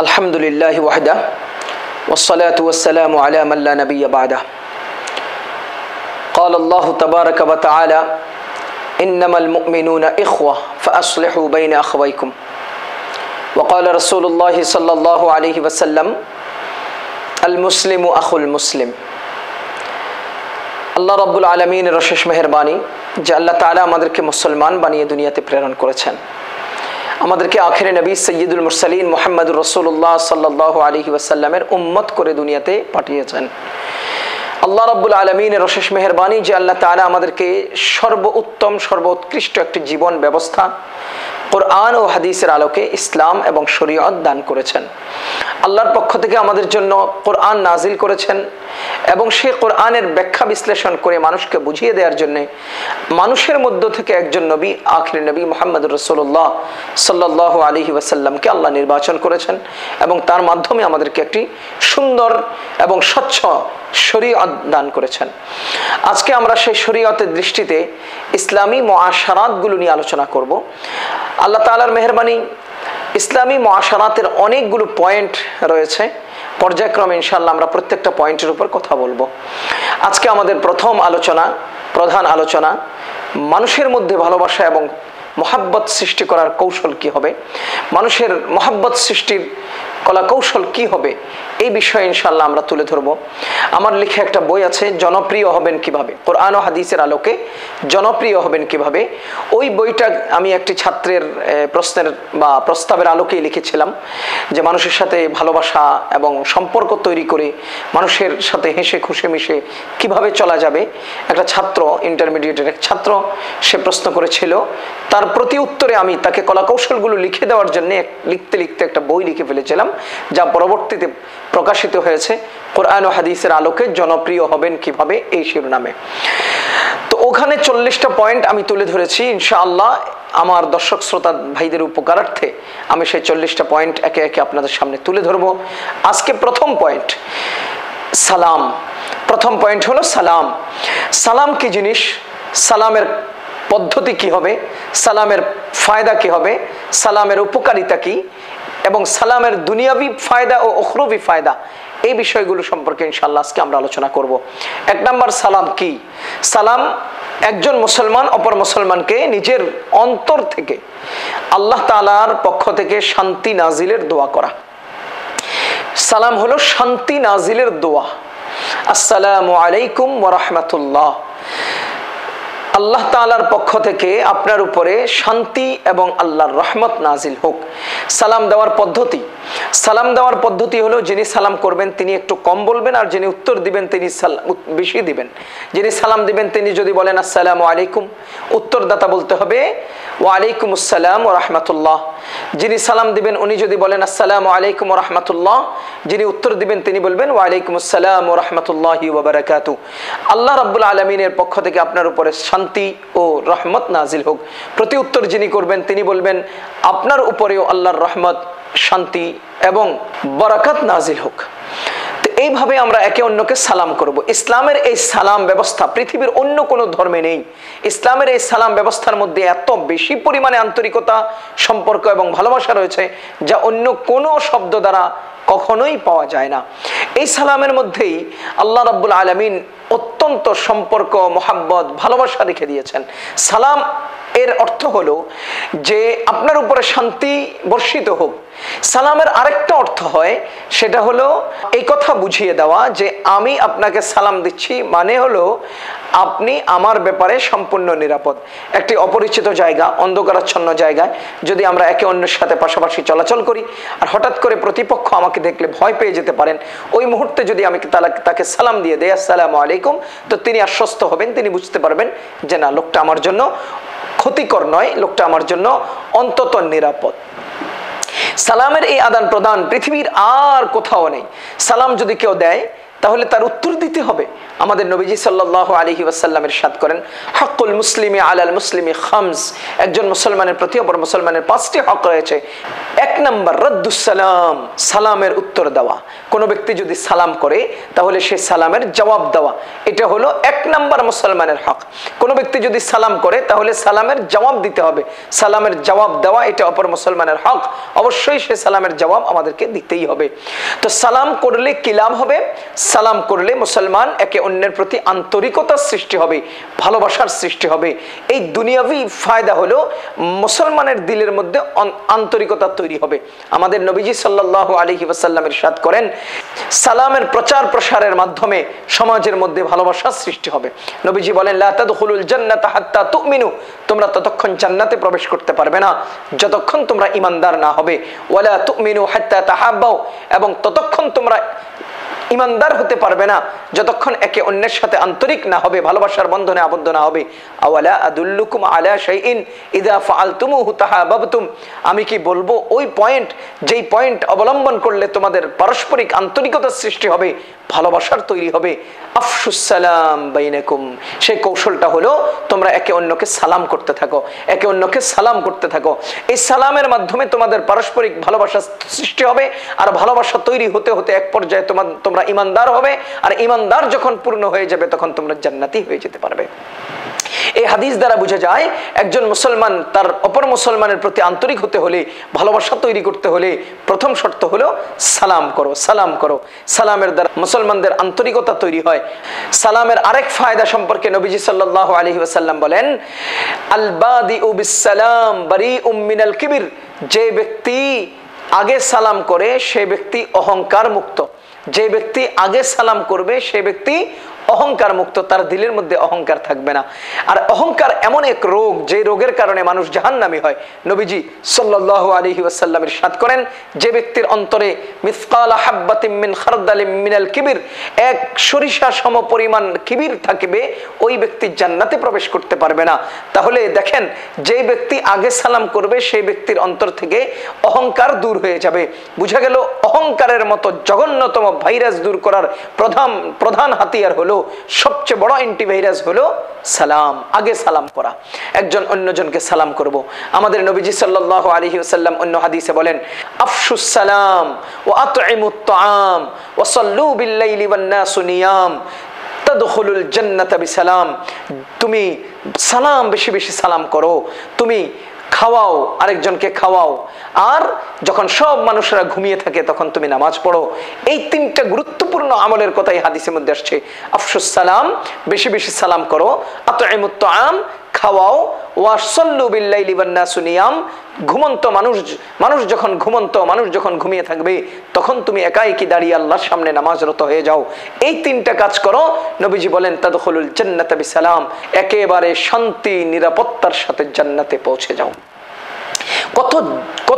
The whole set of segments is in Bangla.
الحمد لله وحده والصلاة والسلام على من لا نبي بعده قال الله تبارك وتعالى إنما المؤمنون إخوة فأصلحوا بين أخويكم وقال رسول الله صلى الله عليه وسلم المسلم أخو المسلم আল্লাহ রব্বুল আলমিনের অশেষ মেহরবানি যে আল্লাহ তালা আমাদেরকে মুসলমান বানিয়ে দুনিয়াতে প্রেরণ করেছেন আমাদেরকে আখেরে নবী সৈয়দুল মুরসালিন মোহাম্মদুর রসুল্লাহ সাল্লাহ আলহি ওয়াসাল্লামের উম্মত করে দুনিয়াতে পাঠিয়েছেন আল্লাহ রব্বুল আলমিনের অশেষ মেহরবানি যে আল্লাহ তালা আমাদেরকে সর্বোত্তম সর্বোৎকৃষ্ট একটি জীবন ব্যবস্থা কোরআন ও হাদিসের আলোকে ইসলাম এবং শরীয়ত দান করেছেন। আল্লাহর পক্ষ থেকে আমাদের জন্য কোরআন নাজিল করেছেন এবং সে কোরআনের ব্যাখ্যা বিশ্লেষণ করে মানুষকে বুঝিয়ে দেওয়ার জন্য মানুষের মধ্য থেকে একজন নবী, আখির নবী মোহাম্মদ রসুল্লাহ সাল্লাহ আলহি ওয়াসাল্লামকে আল্লাহ নির্বাচন করেছেন এবং তার মাধ্যমে আমাদেরকে একটি সুন্দর এবং স্বচ্ছ শরীয়ত দান করেছেন। আজকে আমরা সেই শরীয়তের দৃষ্টিতে ইসলামী মহাসারাতগুলো নিয়ে আলোচনা করব। আল্লাহ তালার মেহরবানি, ইসলামী মহাসারাতের অনেকগুলো পয়েন্ট রয়েছে। পর্যায়ক্রমে ইনশাল্লাহ আমরা প্রত্যেকটা পয়েন্টের উপর কথা বলব। আজকে আমাদের প্রথম আলোচনা, প্রধান আলোচনা, মানুষের মধ্যে ভালোবাসা এবং মহাব্বত সৃষ্টি করার কৌশল কি হবে? মানুষের মহাব্বত সৃষ্টির কলা কৌশল কি হবে? এই বিষয়ে ইনশাল্লাহ আমরা তুলে ধরবো। আমার লিখে একটা বই আছে, জনপ্রিয় হবেন কীভাবে? কোরআন ও হাদিসের আলোকে জনপ্রিয় হবেন কীভাবে? ওই বইটা আমি একটি ছাত্রের প্রশ্নের বা প্রস্তাবের আলোকেই লিখেছিলাম, যে মানুষের সাথে ভালোবাসা এবং সম্পর্ক তৈরি করে মানুষের সাথে হেসে খুশে মিশে কীভাবে চলা যাবে? একটা ছাত্র ইন্টারমিডিয়েটের এক ছাত্র, সে প্রশ্ন করেছিল, তার প্রতি উত্তরে আমি তাকে কলা কৌশলগুলো লিখে দেওয়ার জন্য লিখতে লিখতে একটা বই লিখে ফেলেছিলাম। যা পরবর্তীতে প্রকাশিত হয়েছে। কোরআন ও হাদিসের আলোকে জনপ্রিয় হবেন কীভাবে? এই শিরোনামে। তো ওখানে চল্লিশটা পয়েন্ট আমি তুলে ধরেছি, ইনশাআল্লাহ। আমার দর্শক শ্রোতা ভাইদের উপকারার্থে আমি সেই চল্লিশটা পয়েন্ট একে একে আপনাদের সামনে তুলে ধরবো। আজকে প্রথম পয়েন্ট সালাম। প্রথম পয়েন্ট হলো সালাম। সালাম কি জিনিস? সালামের পদ্ধতি কি হবে? সালামের ফায়দা কি হবে? সালামের উপকারিতা কি? এবং সালামের দুনিয়াবি ফায়দা ও অখরবি ফায়দা, এই বিষয়গুলো সম্পর্কে ইনশাল্লাহ আজকে আমরা আলোচনা করব। এক নম্বর সালাম কি? সালাম একজন মুসলমান অপর মুসলমানকে নিজের অন্তর থেকে, আল্লাহ তালার পক্ষ থেকে শান্তি নাজিলের দোয়া করা। সালাম হলো শান্তি নাজিলের দোয়া। আসসালামু আলাইকুম ওরহমতুল্লাহ আল্লাহ তালার পক্ষ থেকে আপনার উপরে শান্তি এবং আল্লাহর রহমত নাজিল হোক। সালাম দেওয়ার পদ্ধতি সালাম দেওয়ার পদ্ধতি হলো, যিনি সালাম করবেন তিনি একটু কম বলবেন, আর যিনি উত্তর দিবেন তিনি বেশি দিবেন। যিনি সালাম দিবেন তিনি যদি বলেন, আসসালাম আলাইকুম উত্তরদাতা বলতে হবে, ওয়ালাইকুম আসসালাম ও রহমতুল্লাহ যিনি সালাম দিবেন, উনি যদি বলেন, আসসালাম আলাইকুম ও রহমতুল্লাহ যিনি উত্তর দিবেন তিনি বলবেন, ওয়ালাইকুম আসসালাম ও রহমতুল্লাহ ওবরাকাতু আল্লাহ রাব্বুল আলমিনের পক্ষ থেকে আপনার উপরে শান্তি ও রহমত নাজিল হোক। প্রতি উত্তর যিনি করবেন তিনি বলবেন, আপনার উপরেও আল্লাহর রহমত শান্তি এবং বরাকাত নাজিল হোক। তো এইভাবে আমরা একে অন্যকে সালাম করব। ইসলামের এই সালাম ব্যবস্থা পৃথিবীর অন্য কোনো ধর্মে নেই। ইসলামের এই সালাম ব্যবস্থার মধ্যে এত বেশি পরিমাণে আন্তরিকতা, সম্পর্ক এবং ভালোবাসা রয়েছে যা অন্য কোনো শব্দ দ্বারা কখনোই পাওয়া যায় না। এই সালামের মধ্যেই আল্লাহ রাব্বুল আলমিন অত্যন্ত সম্পর্ক, মোহাব্বত, ভালোবাসা রেখে দিয়েছেন। সালাম এর অর্থ হলো যে আপনার উপরে শান্তি বর্ষিত হোক। সালামের আরেকটা অর্থ হয়, সেটা হলো এই কথা বুঝিয়ে দেওয়া যে আমি আপনাকে সালাম দিচ্ছি মানে হলো আপনি আমার ব্যাপারে সম্পূর্ণ নিরাপদ। একটি অপরিচিত জায়গা, অন্ধকারাচ্ছন্ন জায়গায় যদি আমরা একে অন্যের সাথে পাশাপাশি চলাচল করি আর হঠাৎ করে প্রতিপক্ষ আমাকে দেখলে ভয় পেয়ে যেতে পারেন, ওই মুহূর্তে যদি আমি তাকে সালাম দিয়ে দেয় আসসালামু আলাইকুম তো তিনি আশ্বস্ত হবেন, তিনি বুঝতে পারবেন যে না, লোকটা আমার জন্য ক্ষতিকর নয়, লোকটা আমার জন্য অন্তত নিরাপদ। সালামের এই আদান প্রদান পৃথিবীর আর কোথাও নেই। সালাম যদি কেউ দেয় তাহলে তার উত্তর দিতে হবে। আমাদের নবীজি সাল্লাহ আলহি ওয়াসাল্লামের সাদ করেন হকুল মুসলিমে আলাল মুসলিমে খামস। একজন মুসলমানের প্রতি অপর মুসলমানের পাঁচটি হক রয়েছে। এক নম্বর রদ্দুসালাম সালামের উত্তর দেওয়া। কোনো ব্যক্তি যদি সালাম করে, তাহলে সে সালামের জবাব দেওয়া। এটা হলো এক নম্বর মুসলমানের হক। কোনো ব্যক্তি যদি সালাম করে, তাহলে সালামের জবাব দিতে হবে। সালামের জবাব দেওয়া, এটা অপর মুসলমানের হক। অবশ্যই সে সালামের জবাব আমাদেরকে দিতেই হবে। তো সালাম করলে কি লাভ হবে? সালাম করলে মুসলমান একে অন্যের প্রতি আন্তরিকতার সৃষ্টি হবে, ভালোবাসার সৃষ্টি হবে। এই দুনিয়াবি ফায়দা হলো মুসলমানের দিলের মধ্যে আন্তরিকতা তৈরি হবে। আমাদের নবীজি সাল্লাহ আলহি ওয়াসাল্লামের সাদ করেন, সালামের প্রচার প্রসারের মাধ্যমে সমাজের মধ্যে ভালোবাসার সৃষ্টি হবে। নবীজি বলেন লাতাদুল জান্নাত হাত্তা তুমিনু তোমরা ততক্ষণ জান্নাতে প্রবেশ করতে পারবে না, যতক্ষণ তোমরা ইমানদার না হবে। ওয়ালা তুমিনু হাত্তা তাহাব্বাও এবং ততক্ষণ তোমরা ইমানদার হতে পারবে না। যতক্ষণ একে অন্যের সাথে আন্তরিক না হবে, ভালোবাসার বন্ধনে আবদ্ধ না হবে। আদুল্লুকুম আলা ইদা আমি কি বলব, ওই পয়েন্ট যেই পয়েন্ট অবলম্বন করলে তোমাদের পারস্পরিক আন্তরিকতার সৃষ্টি হবে ভালোবাসার তৈরি হবে। আফসুসালাম বাইনাকুম। সেই কৌশলটা হলো তোমরা একে অন্যকে সালাম করতে থাকো, একে অন্যকে সালাম করতে থাকো। এই সালামের মাধ্যমে তোমাদের পারস্পরিক ভালোবাসা সৃষ্টি হবে আর ভালোবাসা তৈরি হতে হতে এক পর্যায়ে তোমার তোমরা ইমানদার হবে আর ইমানদার যখন পূর্ণ হয়ে যাবে তখন তোমরা জান্নাতি হয়ে যেতে পারবে। এই হাদিস দ্বারা বোঝা যায়, একজন মুসলমান তার অপর মুসলমানের প্রতি আন্তরিক হতে হলে, ভালোবাসা তৈরি করতে হলে প্রথম শর্ত হলো সালাম করো সালাম করো। সালামের দ্বারা মুসলমানদের আন্তরিকতা তৈরি হয়। সালামের আরেক ফায়দা সম্পর্কে নবীজি সাল্লাহ আলহি ওসাল্লাম বলেন আলবাদি সালাম বারি উম্মিনাল কিবির। যে ব্যক্তি আগে সালাম করে, সে ব্যক্তি অহংকার মুক্ত যে ব্যক্তি আগে সালাম করবে, সে ব্যক্তি অহংকার মুক্ত, তার দিলের মধ্যে অহংকার থাকবে না। আর অহংকার এমন এক রোগ, যে রোগের কারণে মানুষ জাহান্নামি হয়। নবীজি সাল্লাহ আলহি ওয়াসাল্লামের সাদ করেন, যে ব্যক্তির অন্তরে মিসকাল মিনাল কিবির, এক সরিষা সম পরিমাণ কিবির থাকবে, ওই ব্যক্তি জান্নাতে প্রবেশ করতে পারবে না। তাহলে দেখেন, যে ব্যক্তি আগে সালাম করবে, সেই ব্যক্তির অন্তর থেকে অহংকার দূর হয়ে যাবে। বুঝা গেল, অহংকারের মতো জঘন্যতম ভাইরাস দূর করার প্রধান প্রধান হাতিয়ার হলো সবচেয়ে বড় অ্যান্টিভাইরাস হলো সালাম, আগে সালাম করা একজন অন্যজনকে সালাম করব। আমাদের নবীজি সাল্লাল্লাহু আলাইহি ওয়াসাল্লাম অন্য হাদিসে বলেন আফসুস সালাম ওয়া আতইমুত তাআম ওয়া সাল্লু বিল-লাইলি ওয়ান-নাসু নিয়াম। তাদখুলুল জান্নাতা বিসালাম। তুমি সালাম, বেশি বেশি সালাম করো। তুমি খাওয়াও, আরেকজনকে খাওয়াও। আর যখন সব মানুষরা ঘুমিয়ে থাকে, তখন তুমি নামাজ পড়ো। এই তিনটা গুরুত্বপূর্ণ আমলের কথাই হাদিসের মধ্যে আসছে। আফসুস সালাম, বেশি বেশি সালাম করো। আতএমুত্ত আম খাওয়াও ওয়াসল্লু বিল্লাইলি বান্নাসু নিয়াম। ঘুমন্ত মানুষ মানুষ যখন ঘুমন্ত, মানুষ যখন ঘুমিয়ে থাকবে, তখন তুমি একাই কি দাঁড়িয়ে আল্লাহর সামনে নামাজরত হয়ে যাও। এই তিনটা কাজ করো, নবীজি বলেন, তাদখুলুল জান্নাত সালাম একেবারে শান্তি, নিরাপত্তার সাথে জান্নাতে পৌঁছে যাও। কত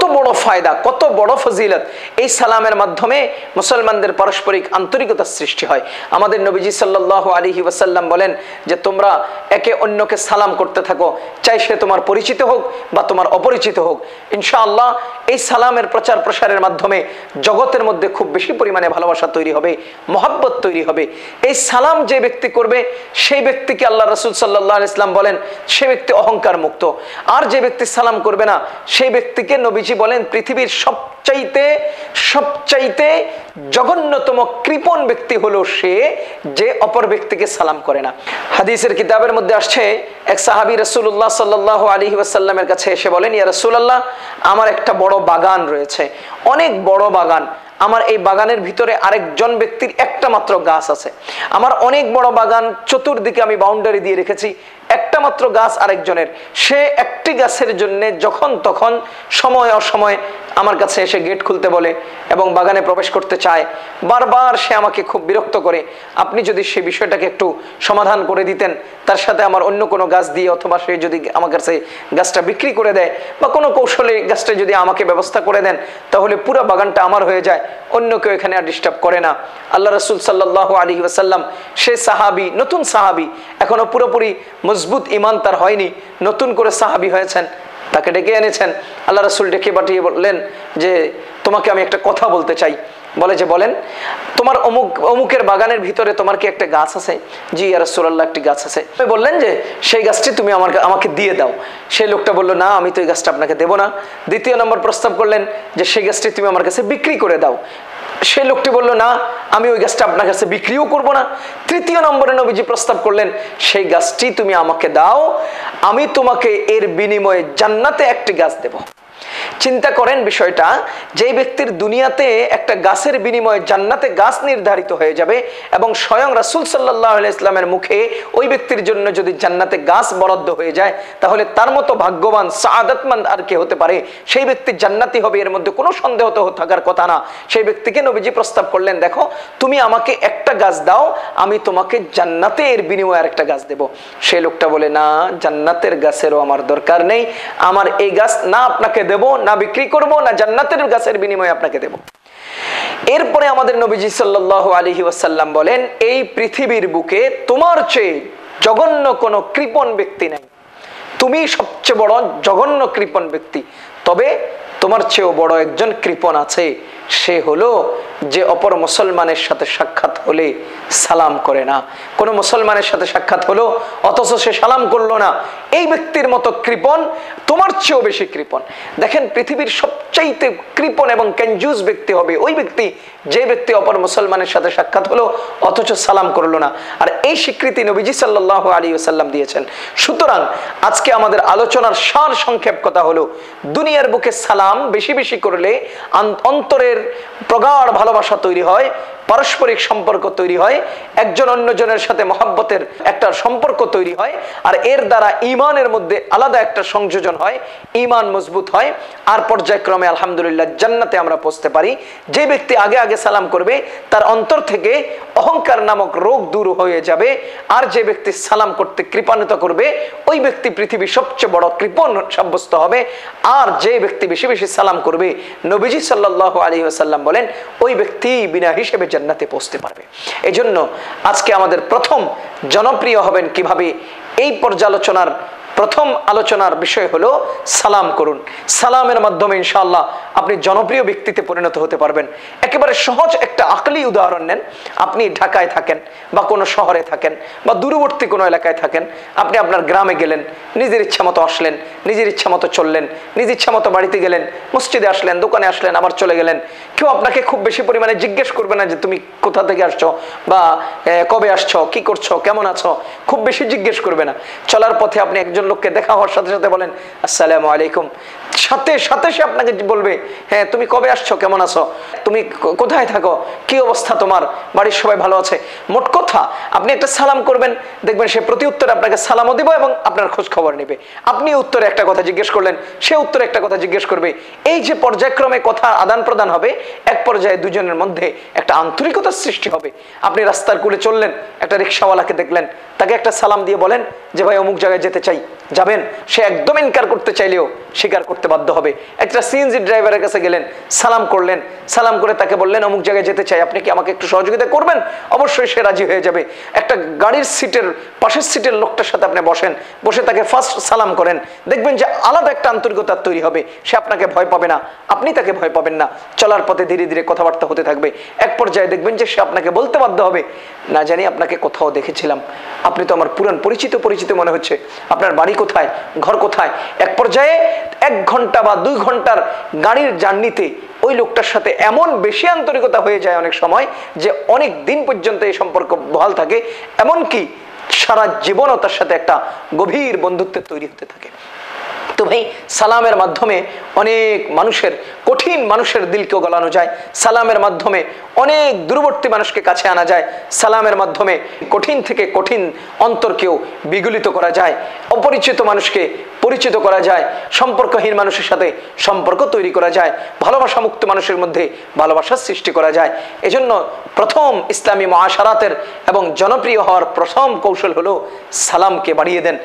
কত বড় ফায়দা, কত বড় ফজিলত। এই সালামের মাধ্যমে মুসলমানদের পারস্পরিক আন্তরিকতার সৃষ্টি হয়। আমাদের নবীজি সাল্লাহ আলিহি ওয়াসাল্লাম বলেন যে, তোমরা একে অন্যকে সালাম করতে থাকো। চাই সে তোমার পরিচিত হোক বা তোমার অপরিচিত হোক। ইনশাআল্লাহ, এই সালামের প্রচার প্রসারের মাধ্যমে জগতের মধ্যে খুব বেশি পরিমাণে ভালোবাসা তৈরি হবে, মহাব্বত তৈরি হবে। এই সালাম যে ব্যক্তি করবে, সেই ব্যক্তিকে আল্লাহ রসুল সাল্লাহ ইসলাম বলেন, সে ব্যক্তি অহংকার মুক্ত আর যে ব্যক্তি সালাম করবে না, সেই ব্যক্তিকে নবীজি বলেন পৃথিবীর সবচাইতে সবচাইতে জঘন্যতম কৃপণ ব্যক্তি হলো সে যে অপর ব্যক্তিকে সালাম করে না। হাদিসের কিতাবের মধ্যে আসছে, এক সাহাবি রসুল্লাহ সাল্লাহ আলী ওয়াসাল্লামের কাছে এসে বলেন, ইয়া রসুল্লাহ আমার একটা বড় বাগান রয়েছে। অনেক বড় বাগান। আমার এই বাগানের ভিতরে আরেকজন ব্যক্তির একটা মাত্র গাছ আছে। আমার অনেক বড় বাগান, চতুর্দিকে আমি বাউন্ডারি দিয়ে রেখেছি। একটা মাত্র গাছ আরেকজনের। সে একটি গাছের জন্য যখন তখন সময় অসময় আমার কাছে এসে গেট খুলতে বলে এবং বাগানে প্রবেশ করতে চায়। বারবার সে আমাকে খুব বিরক্ত করে। আপনি যদি সে বিষয়টাকে একটু সমাধান করে দিতেন, তার সাথে আমার অন্য কোনো গাছ দিয়ে অথবা সে যদি আমার কাছে গাছটা বিক্রি করে দেয় বা কোনো কৌশলে গাছটা যদি আমাকে ব্যবস্থা করে দেন, তাহলে পুরো বাগানটা আমার হয়ে যায়। অন্য কেউ এখানে আর ডিস্টার্ব করে না। আল্লাহ রসুল সাল্লাহ আলী ওয়াসাল্লাম, সে সাহাবি, নতুন সাহাবি, এখনও পুরোপুরি মজবুত ইমান তার হয়নি। নতুন করে সাহাবি হয়েছেন। তাকে ডেকে এনেছেন। আল্লাহ রসুল ডেকে পাঠিয়ে বললেন যে, তোমাকে আমি একটা কথা বলতে চাই। বলে যে, বলেন, তোমার অমুক, অমুকের বাগানের ভিতরে তোমার কি একটা গাছ আছে? জি আর রাসূলুল্লাহ, একটি গাছ আছে। আপনি বললেন যে, সেই গাছটি তুমি আমার আমাকে দিয়ে দাও। সেই লোকটা বলল, না, আমি তো এই গাছটা আপনাকে দেবো না। দ্বিতীয় নম্বর প্রস্তাব করলেন যে, সেই গাছটি তুমি আমার কাছে বিক্রি করে দাও। সেই লোকটি বলল, না, আমি ওই গাছটা আপনার কাছে বিক্রিও করব না। তৃতীয় নম্বরে নবীজি প্রস্তাব করলেন, সেই গাছটি তুমি আমাকে দাও, আমি তোমাকে এর বিনিময়ে জান্নাতে একটি গাছ দেব। চিন্তা করেন বিষয়টা যে ব্যক্তির দুনিয়াতে একটা গাছের বিনিময়ে জান্নাতে গাছ নির্ধারিত হয়ে যাবে এবং স্বয়ং রাসুল সাল্লাহ ইসলামের মুখে ওই ব্যক্তির জন্য যদি জান্নাতে গাছ বরাদ্দ হয়ে যায়, তাহলে তার মতো ভাগ্যবান সাদাতমান আর কে হতে পারে? সেই ব্যক্তি জান্নাতি হবে, এর মধ্যে কোনো সন্দেহ তো থাকার কথা না। সেই ব্যক্তিকে নবীজি প্রস্তাব করলেন, দেখো, তুমি আমাকে একটা গাছ দাও, আমি তোমাকে জান্নাতে এর বিনিময়ে আরেকটা গাছ দেব। সেই লোকটা বলে, না, জান্নাতের গাছেরও আমার দরকার নেই। আমার এই গাছ না আপনাকে দেব, না বিক্রি করব, না জান্নাতের গাছের বিনিময়ে আপনাকে দেব। এরপরে আমাদের নবীজি সাল্লাহ আলহি ওয়াসাল্লাম বলেন, এই পৃথিবীর বুকে তোমার চেয়ে জঘন্য কোনো কৃপন ব্যক্তি নাই। তুমি সবচেয়ে বড় জঘন্য কৃপন ব্যক্তি। তবে তোমার চেয়েও বড় একজন কৃপন আছে। সে হলো যে অপর মুসলমানের সাথে সাক্ষাৎ হলে সালাম করে না। কোনো মুসলমানের সাথে সাক্ষাৎ হলো, অথচ সে সালাম করল না। এই ব্যক্তির মতো কৃপণ, তোমার চেয়েও বেশি কৃপণ। দেখেন, পৃথিবীর সবচাইতে কৃপণ এবং ক্যাঞ্জুস ব্যক্তি হবে ওই ব্যক্তি, যে ব্যক্তি অপর মুসলমানের সাথে সাক্ষাৎ হলো, অথচ সালাম করল না। আর এই স্বীকৃতি নবীজি সাল্লাহ আলী সাল্লাম দিয়েছেন। সুতরাং আজকে আমাদের আলোচনার সার সংক্ষেপ কথা হলো, দুনিয়ার বুকে সালাম বেশি বেশি করলে অন্তরের প্রগাঢ় ভালোবাসা তৈরি হয় পারস্পরিক সম্পর্ক তৈরি হয়, একজন অন্যজনের সাথে মহাব্বতের একটা সম্পর্ক তৈরি হয়, আর এর দ্বারা ইমানের মধ্যে আলাদা একটা সংযোজন হয়, ইমান মজবুত হয়, আর পর্যায়ক্রমে আলহামদুলিল্লাহ জান্নাতে আমরা পৌঁছতে পারি। যে ব্যক্তি আগে আগে সালাম করবে, তার অন্তর থেকে অহংকার নামক রোগ দূর হয়ে যাবে, আর যে ব্যক্তি সালাম করতে কৃপান্বিত করবে, ওই ব্যক্তি পৃথিবীর সবচেয়ে বড় কৃপণ সাব্যস্ত হবে। আর যে ব্যক্তি বেশি বেশি সালাম করবে, নবীজি সাল্লাহ আলী সাল্লাম বলেন, ওই ব্যক্তি বিনা হিসেবে জান্নাতে পৌঁছতে পারবে। এজন্য জন্য আজকে আমাদের প্রথম জনপ্রিয় হবেন কীভাবে এই পর্যালোচনার প্রথম আলোচনার বিষয় হলো সালাম করুন। সালামের মাধ্যমে ইনশাল্লাহ আপনি জনপ্রিয় ব্যক্তিতে পরিণত হতে পারবেন। একেবারে সহজ একটা আকলি উদাহরণ নেন। আপনি ঢাকায় থাকেন বা কোনো শহরে থাকেন বা দূরবর্তী কোনো এলাকায় থাকেন। আপনি আপনার গ্রামে গেলেন, নিজের ইচ্ছা মতো আসলেন, নিজের ইচ্ছা মতো চললেন, নিজ ইচ্ছা মতো বাড়িতে গেলেন, মসজিদে আসলেন, দোকানে আসলেন, আবার চলে গেলেন। কেউ আপনাকে খুব বেশি পরিমাণে জিজ্ঞেস করবে না যে তুমি কোথা থেকে আসছো বা কবে আসছো, কি করছ, কেমন আছো? খুব বেশি জিজ্ঞেস করবে না। চলার পথে আপনি একজন লোককে দেখা হওয়ার সাথে সাথে বলেন আসসালামু আলাইকুম। সাথে সাথে সে আপনাকে বলবে হ্যাঁ তুমি কবে আসছো? কেমন আছো? তুমি কোথায় থাকো? কি অবস্থা তোমার? বাড়ির সবাই ভালো আছে? মোট কথা, আপনি একটা সালাম করবেন, দেখবেন সে প্রতি উত্তরে আপনাকে সালামও দিব এবং আপনার খোঁজ খবর নেবে। আপনি উত্তরে একটা কথা জিজ্ঞেস করলেন, সে উত্তরে একটা কথা জিজ্ঞেস করবে। এই যে পর্যায়ক্রমে কথা আদান প্রদান হবে, এক পর্যায়ে দুজনের মধ্যে একটা আন্তরিকতার সৃষ্টি হবে। আপনি রাস্তার কুলে চললেন, একটা রিক্সাওয়ালাকে দেখলেন, তাকে একটা সালাম দিয়ে বলেন যে, ভাই, অমুক জায়গায় যেতে চাই। যাবেন, সে একদম ইনকার করতে চাইলেও স্বীকার করতে বাধ্য হবে। একটা সিএনজি ড্রাইভারের কাছে গেলেন, সালাম করলেন, সালাম করে তাকে বললেন, অমুক জায়গায় যেতে চাই, আপনি কি আমাকে একটু সহযোগিতা করবেন? অবশ্যই সে রাজি হয়ে যাবে। একটা গাড়ির সিটের, পাশের সিটের লোকটার সাথে আপনি বসেন, বসে তাকে ফার্স্ট সালাম করেন। দেখবেন যে আলাদা একটা আন্তরিকতা তৈরি হবে। সে আপনাকে ভয় পাবে না, আপনি তাকে ভয় পাবেন না। চলার পথে ধীরে ধীরে কথাবার্তা হতে থাকবে। এক পর্যায়ে দেখবেন যে সে আপনাকে বলতে বাধ্য হবে, না জানি আপনাকে কোথাও দেখেছিলাম। আপনি তো আমার পুরান পরিচিত পরিচিত মনে হচ্ছে। আপনার বাড়ি কোথায়? ঘর কোথায়? এক পর্যায়ে এক ঘণ্টা বা দুই ঘণ্টার গাড়ির জার্নিতে ওই লোকটার সাথে এমন বেশি আন্তরিকতা হয়ে যায় অনেক সময় যে অনেক দিন পর্যন্ত এই সম্পর্ক বহাল থাকে। এমনকি সারা জীবনও তার সাথে একটা গভীর বন্ধুত্বের তৈরি হতে থাকে। তো ভাই সালামের মাধ্যমে অনেক মানুষের, কঠিন মানুষের দিলকেও গলানো যায়। সালামের মাধ্যমে অনেক দূরবর্তী মানুষকে কাছে আনা যায়। সালামের মাধ্যমে কঠিন থেকে কঠিন অন্তরকেও বিগলিত করা যায়। অপরিচিত মানুষকে পরিচিত করা যায়। সম্পর্কহীন মানুষের সাথে সম্পর্ক তৈরি করা যায়। ভালোবাসা মুক্ত মানুষের মধ্যে ভালোবাসার সৃষ্টি করা যায়। এজন্য প্রথম ইসলামী মহাসারাতের এবং জনপ্রিয় হওয়ার প্রথম কৌশল হলো সালামকে বাড়িয়ে দেন।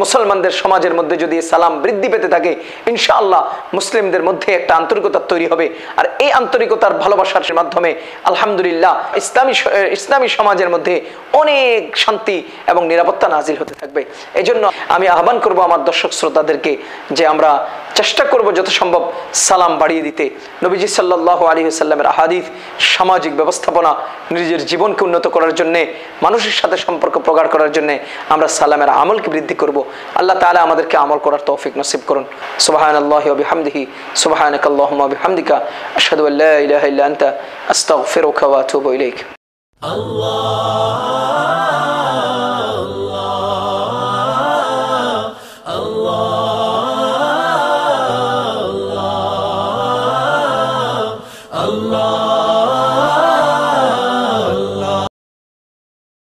মুসলমানদের সমাজের মধ্যে যদি সালাম বৃদ্ধি পেতে থাকে, ইনশাআল্লাহ মুসলিমদের মধ্যে একটা আন্তরিকতা তৈরি হবে। আর এই আন্তরিকতার ভালোবাসার মাধ্যমে আলহামদুলিল্লাহ ইসলামী ইসলামী সমাজের মধ্যে অনেক শান্তি এবং নিরাপত্তা নাজিল হতে থাকবে। এই জন্য আমি আহ্বান করব আমার দর্শক শ্রোতাদেরকে যে আমরা চেষ্টা করব যত সম্ভব সালাম বাড়িয়ে দিতে। নবীজি সাল্লাহ আলী সাল্লামের আহাদিস, সামাজিক ব্যবস্থাপনা, নিজের জীবনকে উন্নত করার জন্যে, মানুষের সাথে সম্পর্ক প্রগাঢ় করার জন্যে আমরা সালামের আমলকে বৃদ্ধি করব। আল্লাহ তাআলা আমাদেরকে আমল করার তৌফিক নসিব করুন সুবাহান আল্লাহ বিহামদিহি সুবাহানক আল্লাহুম্মা বিহামদিকা আশহাদু আল্লা ইলাহা ইল্লা আনতা আস্তাগফিরুকা ওয়া আতুবু ইলাইক Allah